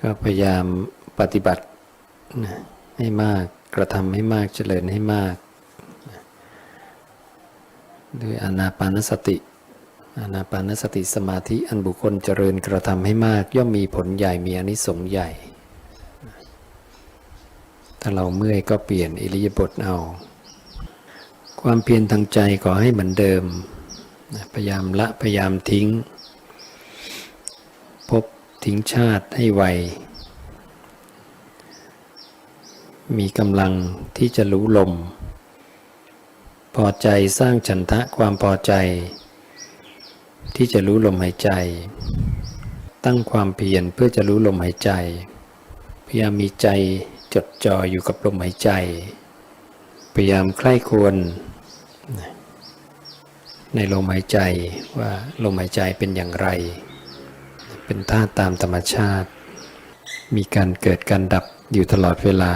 ก็พยายามปฏิบัติให้มากกระทำให้มากเจริญให้มากด้วยอานาปานสติอานาปานสติสมาธิอันบุคคลเจริญกระทำให้มาก ย่อมมีผลใหญ่มีอนิสงส์ใหญ่ ถ้าเราเมื่อยก็เปลี่ยนอิริยาบถเอา ความเพียรทางใจขอให้เหมือนเดิม พยายามละพยายามทิ้ง พบ ทิ้งชาติให้ไว มีกำลังที่จะรู้ลม พอใจสร้างฉันทะความพอใจ ที่จะรู้ลมหายใจ ตั้งความเพียรเพื่อจะรู้ลมหายใจ พยายามมีใจจดจ่ออยู่กับลมหายใจ พยายามใคร่ควรในลมหายใจว่าลมหายใจเป็นอย่างไร เป็นธาตุตามธรรมชาติ มีการเกิดการดับอยู่ตลอดเวลา